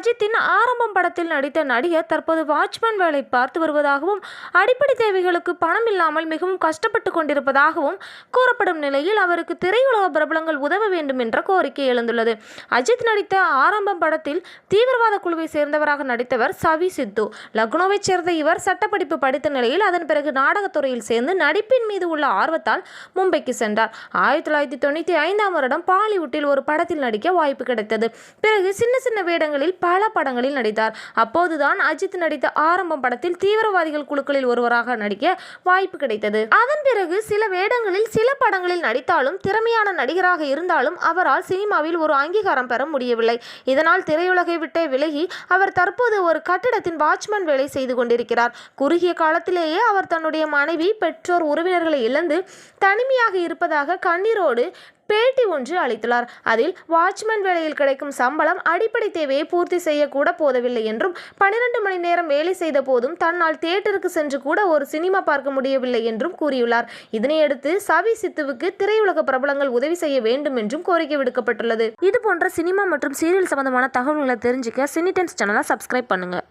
அஜித்தின் ஆரம்பம் படத்தில் நடித்த நடிகர் தற்போது வாட்ச்மேன் வேலை பார்த்து வருவதாகவும் அடிப்படை தேவைகளுக்கு பணம் இல்லாமல் மிகவும் கஷ்டப்பட்டு கொண்டிருப்பதாகவும் கூறப்படும் நிலையில் அவருக்கு திரையுலக பிரபலங்கள் உதவ வேண்டும் என்ற கோரிக்கை எழுந்துள்ளது. அஜித் நடித்த ஆரம்பம் படத்தில் தீவிரவாத குழுவை சேர்ந்தவராக நடித்தவர் சவி சித்து. லக்னோவைச் சேர்ந்த இவர் சட்டப்படிப்பு படித்த நிலையில் அதன் பிறகு நாடகத்துறையில் சேர்ந்து நடிப்பின் மீது உள்ள ஆர்வத்தால் மும்பைக்கு சென்றார். ஆயிரத்தி தொள்ளாயிரத்தி தொண்ணூற்றி ஐந்தாம் வருடம் பாலிவுட்டில் ஒரு படத்தில் நடிக்க வாய்ப்பு கிடைத்தது. பிறகு சின்ன சின்ன வேடங்களில் பல படங்களில் நடித்தார். அப்போதுதான் அஜித் நடித்த ஆரம்பம் படத்தில் தீவிரவாதிகள் குழுக்களில் ஒருவராக நடிக்க வாய்ப்பு கிடைத்தது. அதன் பிறகு சில வேடங்களில் சில படங்களில் நடித்தாலும் திறமையான நடிகராக இருந்தாலும் அவரால் சினிமாவில் ஒரு அங்கீகாரம் பெற முடியவில்லை. இதனால் திரையுலகை விட்டே விலகி அவர் தற்போது ஒரு கட்டிடத்தின் வாட்ச்மேன் வேலை செய்து கொண்டிருக்கிறார். குறுகிய காலத்திலேயே அவர் தன்னுடைய மனைவி பெற்றோர் உறவினர்களை இழந்து தனிமையாக இருப்பதாக கண்ணீரோடு பேட்டி ஒன்று அளித்துள்ளார் அதில் வாட்ச்மேன் வேலையில் கிடைக்கும் சம்பளம் அடிப்படை தேவையை பூர்த்தி செய்யக்கூட போதவில்லை என்றும் பன்னிரண்டு மணி நேரம் வேலை செய்த போதும் தன்னால் தியேட்டருக்கு சென்று கூட ஒரு சினிமா பார்க்க முடியவில்லை என்றும் கூறியுள்ளார். இதனையடுத்து சவி சித்துவுக்கு திரையுலக பிரபலங்கள் உதவி செய்ய வேண்டும் என்றும் கோரிக்கை விடுக்கப்பட்டுள்ளது. இது போன்ற சினிமா மற்றும் சீரியல் சம்பந்தமான தகவல்களை தெரிஞ்சுக்க சினிடென்ஸ் சேனலை சப்ஸ்கிரைப் பண்ணுங்கள்